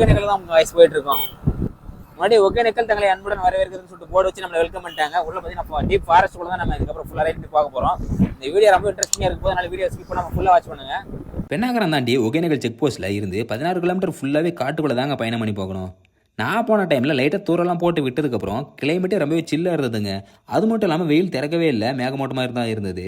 ஒகேனக்கல் தான் வயசு போயிட்டு இருக்கோம் முன்னாடி ஒகேனக்கல் தங்களை அன்புடன் வரவேற்கிறதுன்னு சொல்லிட்டு போர்டு வச்சு நம்மளை வெல்கம் பண்ணிட்டாங்க. உள்ள பார்த்தீங்கன்னா டீப் ஃபாரஸ்ட் கூட தான் நம்ம இதுக்கப்புறம் ஃபுல்லாக ரைட் பார்க்க போகிறோம் இந்த வீடியோ ரொம்ப இன்ட்ரெஸ்டிங்காக இருக்கும் போது அதனால வீடியோ ஸ்கிப் பண்ணாம ஃபுல்லாக வாட்ச் பண்ணுங்க. பெண்ணாகரம் தாண்டி ஒகேனக்கல் செக் போஸ்ட்டில் இருந்து பதினாறு கிலோமீட்டர் ஃபுல்லாகவே காட்டுக்குள்ளே தாங்க பயணம் பண்ணி போகணும். நான் போன டைமில் லைட்டாக தூரெல்லாம் போட்டு விட்டதுக்கப்புறம் கிளைமேட்டே ரொம்பவே சில்லாக இருந்ததுங்க. அது மட்டும் இல்லாமல் வெயில் திறக்கவே இல்லை. மேகமூட்டமாக இருந்தால் இருந்தது.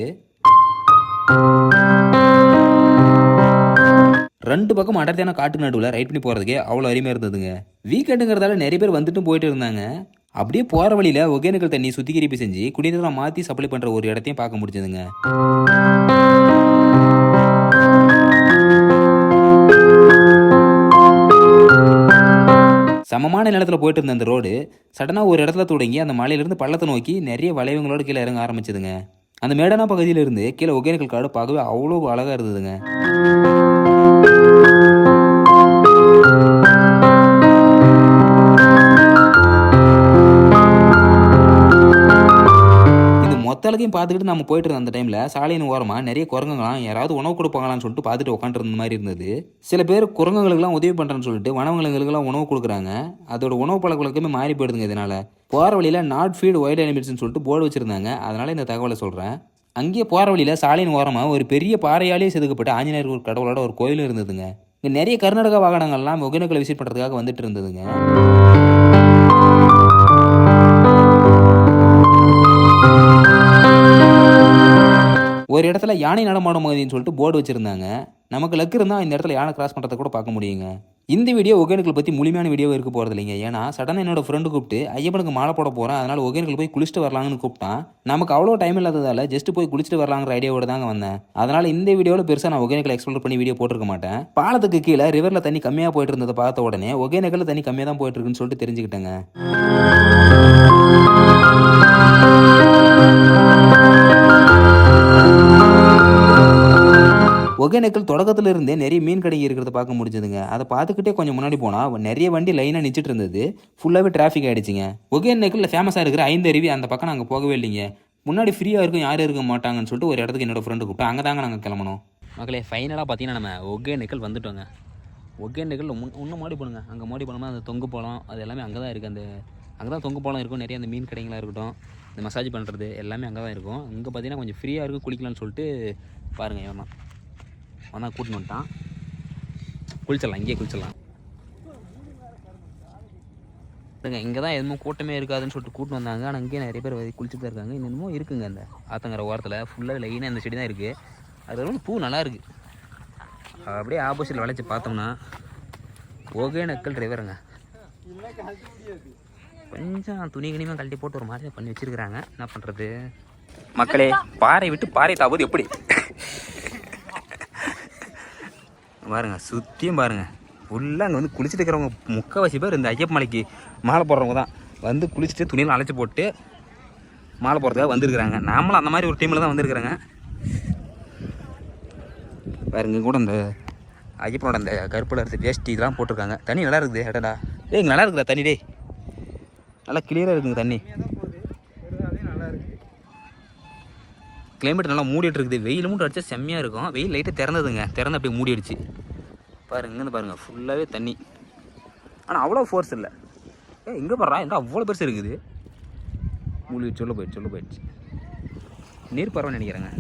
ரெண்டு பக்கம் அடர்த்தியான காட்டு நடுவில் ரைட் பண்ணி போகிறதுக்கே அவ்வளோ அருமையாக இருந்ததுங்க. வீக்கெண்டுங்கிறதால நிறைய பேர் வந்துட்டும் போயிட்டு இருந்தாங்க. அப்படியே போகிற வழியில் ஒகேனக்கல் தண்ணி சுத்திகரிப்பு செஞ்சு குடிநீரை மாற்றி சப்ளை பண்ணுற ஒரு இடத்தையும் பார்க்க முடிஞ்சதுங்க. சமமான நிலத்தில் போயிட்டு இருந்த அந்த ரோடு சடனாக ஒரு இடத்துல தொடங்கி அந்த மலையிலிருந்து பள்ளத்தை நோக்கி நிறைய வளைவுங்களோட கீழே இறங்க ஆரம்பிச்சதுங்க. அந்த மேடான பகுதியிலிருந்து கீழே ஒகேனக்கல் காடு பார்க்கவே அவ்வளோ அழகாக இருந்ததுங்க. எல்லாத்தையும் பார்த்துக்கிட்டு நம்ம போயிட்டு இருந்த அந்த டைமில் சாலையின் ஓரமாக நிறைய குரங்குங்களாம் யாராவது உணவு கொடுப்பாங்களான்னு சொல்லிட்டு பார்த்துட்டு உட்காந்துருந்த மாதிரி இருந்தது. சில பேர் குரங்குகளுக்கெல்லாம் உதவி பண்ணுறேன்னு சொல்லிட்டு வனவிலங்குகளுக்கெல்லாம் உணவு கொடுக்குறாங்க. அதோட உணவு பழக்க வழக்கமே மாறி போயிடுதுங்க இதனால். போகிற வழியில் நாட் ஃபீட் ஒயிட் அனிமல்ஸ்னு சொல்லிட்டு போர்டு வச்சுருந்தாங்க. அதனால் இந்த தகவலை சொல்கிறேன் அங்கேயே போகிற வழியில் சாலையின் ஓரமாக ஒரு பெரிய பாறையாலேயே செதுக்கப்பட்ட ஆஞ்சநேயர் ஒரு கடவுளோட ஒரு கோயில் இருந்ததுங்க. இங்கே நிறைய கர்நாடகா வாகனங்கள்லாம் ஒகேனக்கல் விசிட் பண்ணுறதுக்காக வந்துட்டு இருந்ததுங்க. இடத்துல யானை நடமாடும் பகுதின்னு சொல்லிட்டு போர்டு வச்சுருந்தாங்க. நமக்கு லக்கு இருந்தால் இந்த இடத்துல யானை கிராஸ் பண்ணுறத கூட பார்க்க முடியுங்க. இந்த வீடியோ ஒகேனக்கல் பற்றி முழுமையான வீடியோ இருக்க போகிறது இல்லைங்க. ஏன்னா சடனாக என்னோட ஃப்ரெண்டு கூப்பிட்டு ஐயப்பனுக்கு மாலை போட போகிறேன் அதனால் ஒகேனக்கல் போய் குளிச்சுட்டு வரலாங்கன்னு கூப்பிட்டான். நமக்கு அவ்வளோ டைம் இல்லாததால் ஜஸ்ட் போய் குளிச்சுட்டு வரலாங்கிற ஐடியாவோட தாங்க வந்தேன். அதனால் இந்த வீடியோவில் பெருசாக நான் ஒகேனக்கல் எக்ஸ்ப்ளோர் பண்ணி வீடியோ போட்டிருக்க மாட்டேன். பாலத்துக்கு கீழே ரிவரில் தண்ணி கம்மியாக போயிட்டு இருந்ததை பார்த்த உடனே ஒகேனக்கல் தண்ணி கம்மியாக தான் போயிட்டு இருக்குன்னு சொல்லிட்டு தெரிஞ்சுக்கிட்டேங்க. ஒகேனக்கல் தொடக்கத்தில் இருந்தே நிறைய மீன் கடைங்க இருக்கிறத பார்க்க முடிஞ்சதுங்க. அதை பார்த்துக்கிட்டே கொஞ்சம் முன்னாடி போனால் நிறைய வண்டி லைனாக நிச்சிட்டு இருந்தது. ஃபுல்லாகவே டிராஃபிக் ஆகிடுச்சிங்க ஒகேனக்கல்ல ஃபேமஸாக இருக்கிற ஐந்து அருவி அந்த பக்கம் நாங்கள் போகவே இல்லைங்க. முன்னாடி ஃப்ரீயாக இருக்கும் யாரும் இருக்க மாட்டாங்கன்னு சொல்லிட்டு ஒரு இடத்துக்கு என்னோடய ஃப்ரெண்டு கூப்பிட்டு அங்கே தாங்க நாங்கள் கிளம்பணும் மக்களே ஃபைனலாக பார்த்தீங்கன்னா நம்ம ஒகேனக்கல் வந்துட்டோங்க. ஒகேனக்கல் முன் இன்னும் மாடி போடுங்க அங்கே மாடி போனோம்னா அந்த தொங்கு பாலம் அது எல்லாமே அங்கே தான் இருக்குது அந்த அங்கே தான் தொங்கு பாலம் இருக்கும். நிறைய அந்த மீன் கடைங்களாக இருக்கட்டும் இந்த மசாஜ் பண்ணுறது எல்லாமே அங்கே தான் இருக்கும். இங்கே பார்த்தீங்கன்னா கொஞ்சம் ஃப்ரீயாக இருக்கும் குளிக்கலாம்னு சொல்லிட்டு பாருங்கள் ஏமா வந்தான் கூட்டின்னு வந்துட்டான். குளிச்சிடலாம் இங்கேயே குளிச்சிடலாம். இங்கே தான் எதுவும் கூட்டமே இருக்காதுன்னு சொல்லிட்டு கூட்டின்னு வந்தாங்க. ஆனால் இங்கேயே நிறைய பேர் குளிச்சுட்டு தான் இருக்காங்க. இன்னமும் இருக்குங்க அந்த ஆத்தங்கரை ஓரத்தில். ஃபுல்லாக லைனாக இந்த செடி தான் இருக்குது அது பூ நல்லா இருக்குது அப்படியே ஆப்போசிட்டில் வளைச்சி பார்த்தோம்னா ஒகேனக்கல் டிரைவருங்க கொஞ்சம் துணி கனிமாக கழட்டி போட்டு ஒரு மாதிரி பண்ணி வச்சிருக்கிறாங்க. என்ன பண்ணுறது மக்களே பாறை விட்டு பாறை தாவது எப்படி? பாருங்க சுற்றியும் பாருங்க. ஃபுல்லாக அங்கே வந்து குளிச்சுட்டு இருக்கிறவங்க முக்கால்வாசி பேர் இந்த ஐயப்ப மலைக்கு மாலை போடுறவங்க தான். வந்து குளிச்சுட்டு துணியில் அழைச்சி போட்டு மாலை போடுறதுக்காக வந்திருக்கிறாங்க. நாமளும் அந்த மாதிரி ஒரு டீமில் தான் வந்திருக்கிறேங்க. பாருங்க கூட இந்த ஐயப்பனோட அந்த கருப்பில் இருக்க வேஷ்டி இதெல்லாம் போட்டிருக்காங்க. தண்ணி நல்லா இருக்குது எடடா ஏய் இங்கே நல்லா இருக்குதா தண்ணி டே நல்லா கிளியராக இருக்குங்க தண்ணி. கிளைமேட் நல்லா மூடிட்டு இருக்குது வெயில் மூட்டு அடிச்சா செம்மையாக இருக்கும். வெயில் லைட்டாக திறந்ததுங்க. திறந்து அப்படியே மூடிடுச்சு. பாருங்க இங்கேருந்து பாருங்கள் ஃபுல்லாகவே தண்ணி. ஆனால் அவ்வளோ ஃபோர்ஸ் இல்லை. ஏ இங்கே பாடுறா என்ன அவ்வளோ பெருசு இருக்குது. மூழ்கி சொல்ல போயிடுச்சு சொல்ல போயிடுச்சு. நீர் பரவாயில்ல நினைக்கிறேங்க.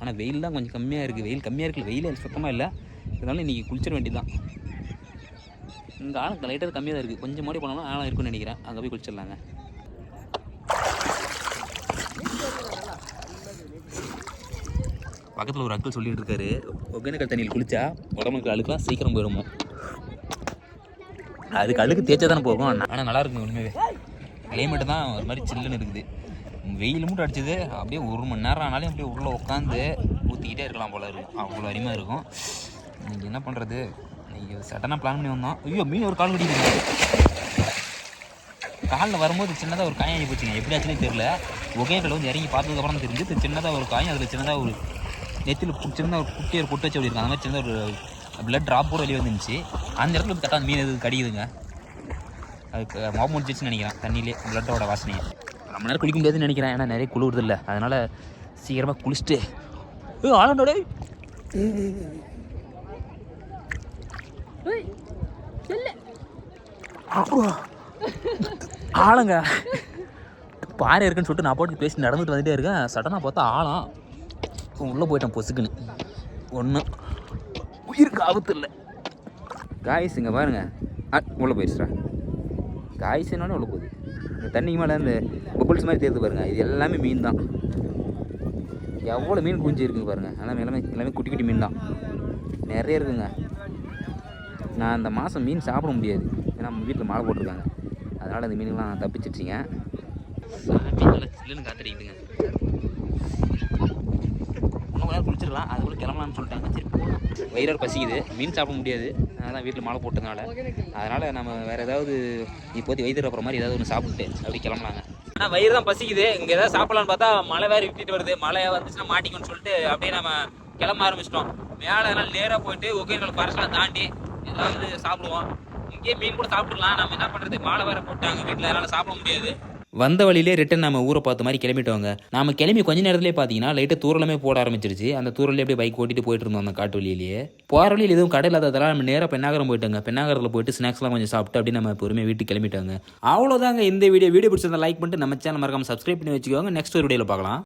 ஆனால் வெயில் தான் கொஞ்சம் கம்மியாக இருக்குது வெயில் கம்மியாக இருக்குது வெயில் சுத்தமாக இல்லை. இதனால இன்றைக்கி குளிச்சிட வேண்டியதுதான். இங்கே ஆளுக்கு லைட்டாக கம்மியாக தான் இருக்குது கொஞ்சம் மாடி போனாலும் ஆழம் இருக்குன்னு நினைக்கிறேன். அங்கே போய் குளிச்சிடலாங்க. பக்கத்தில் ஒரு அக்கள் சொல்லிட்டு இருக்காரு ஒகேனக்கல் தண்ணியில் குளிச்சா உடம்புக்கு அழுக்கெல்லாம் சீக்கிரம் போயிடுமோ? அதுக்கு அழுக்கு தேய்ச்சா தானே போகும் ஆனால் நல்லா இருக்குங்க உண்மையாகவே கிளைமேட்டு தான் ஒரு மாதிரி சில்லுன்னு இருக்குது. வெயில் மட்டும் அடிச்சது. அப்படியே ஒரு மணி நேரம் ஆனாலும் அப்படியே உள்ளே உட்காந்து ஊற்றிக்கிட்டே இருக்கலாம் போல இருக்கும் அவ்வளோ அருமையாக இருக்கும். இன்றைக்கி என்ன பண்ணுறது இன்றைக்கி சடனாக பிளான் பண்ணி வந்தோம். ஐயோ மீன் ஒரு கால் கடிக்குது காலில் வரும்போது சின்னதாக ஒரு காயம் ஆகி போச்சுங்க. எப்படி ஆச்சுன்னே தெரில ஒகேனக்கல் வந்து இறங்கி பார்த்ததுக்கப்புறம் தெரிஞ்சு சின்னதாக ஒரு காயம் அதில் சின்னதாக ஒரு நெத்தியில் சின்னதாக ஒரு குட்டி ஒரு பொட்டு வச்சு அப்படி இருக்கு அந்த மாதிரி சின்னதாக ஒரு பிளட் ட்ராப் கூட வெளியே வந்துருந்துச்சு. அந்த இடத்துல கரெக்டாக அந்த மீன் எது கடிக்குதுங்க. அதுக்கு மாவு முடிச்சிச்சுன்னு நினைக்கிறேன். தண்ணியிலே பிளட்டோட வாசனையை. ரொம்ப நேரம் குளிக்க முடியாதுன்னு நினைக்கிறேன். ஏன்னா நிறைய குளிருது இல்லை. அதனால் சீக்கிரமாக குளிச்சுட்டு டேய். ஆளுங்க. பாறை இருக்குன்னு சொல்லிட்டு நான் போட்டு பேசி நடந்துட்டு வந்துட்டே இருக்கேன். சடனாக பார்த்தா ஆழம் உள்ளே போயிட்டேன் பொசுக்குன்னு. ஒன்று உயிருக்கு ஆபத்து இல்லை காய்ஸ் இங்கே பாருங்க. ஆ உள்ளே போயிடுச்சுடா. காய்ஸ் என்னோட உள்ள போகுது? இந்த தண்ணிக்கு மேலே இந்த பபுள்ஸ் மாதிரி தெரியுது பாருங்க. இது எல்லாமே மீன் தான் எவ்வளோ மீன் குஞ்சு இருக்குங்க பாருங்க. எல்லாமே எல்லாமே எல்லாமே குட்டி குட்டி மீன் தான் நிறைய இருக்குங்க. நான் இந்த மாதம் மீன் சாப்பிட முடியாது. ஏன்னா நம்ம வீட்டில் மாலை போட்டிருக்காங்க. அதனால் இந்த மீன்கள்லாம் நான் தப்பிச்சிட்ருங்க சாமி நல்லா சில்லுன்னு காத்துறீங்க கொஞ்சம் நேரம் குளிச்சிடலாம் அதுக்குள்ளே கிளம்பலாம்னு சொல்லிட்டாங்க. சரி போகலாம் வயிறார் பசிக்குது. மீன் சாப்பிட முடியாது. அதான் வீட்டில் மாலை போட்டதுனால. அதனால் நம்ம வேறு ஏதாவது இப்போதைக்கு வயிறு அப்புறம் மாதிரி ஏதாவது ஒன்று சாப்பிட்டு அப்படி கிளம்பலாங்க ஆனால் வயிறு தான் பசிக்குது. இங்கே ஏதாவது சாப்பிடலான்னு பார்த்தா மழை வேறு விட்டுட்டு வருது. மழை வந்துச்சுன்னா மாட்டிக்கும்னு சொல்லிட்டு அப்படியே நம்ம கிளம்ப ஆரம்பிச்சிட்டோம். மேலே அதனால் நேராக போயிட்டு ஒகேனக்கல் ஃபாரஸ்ட்லாம் தாண்டி ஏதாவது சாப்பிடுவோம். இங்கேயே மீன் கூட சாப்பிடலாம் நம்ம என்ன பண்ணுறது மாலை வேறு போட்டாங்க. வீட்டில் அதனால் சாப்பிட முடியாது. வந்த வழியிலே ரிட்டன் நம்ம ஊரை பார்த்த மாதிரி கிளம்பிட்டோங்க. நாம கிளம்பி கொஞ்ச நேரத்துலேயே பார்த்தீங்கன்னா லைட்டாக தூரலமே போட ஆரம்பிச்சிருச்சு. அந்த தூரலே அப்படியே பைக் ஓட்டிட்டு போயிட்டு இருந்தோம் அந்த காட்டு வழியிலேயே. போகிற வழியில் எதுவும் கடை இல்லாததால நம்ம நேராக பெண்ணாகரம் போயிட்டோங்க. பெண்ணாகரத்தில் போயிட்டு ஸ்நாக்ஸ்லாம் கொஞ்சம் சாப்பிட்டு அப்படியே நம்ம பொறுமையாக வீட்டுக்கு கிளம்பிட்டாங்க. அவ்வளோதாங்க இந்த வீடியோ வீடியோ பிடிச்சிருந்தா லைக் பண்ணிட்டு நம்ம சேனல் மறக்காம சப்ஸ்கிரைப் பண்ணி வச்சுக்கோங்க. நெக்ஸ்ட் ஒரு வீடியோவில் பார்க்கலாம்.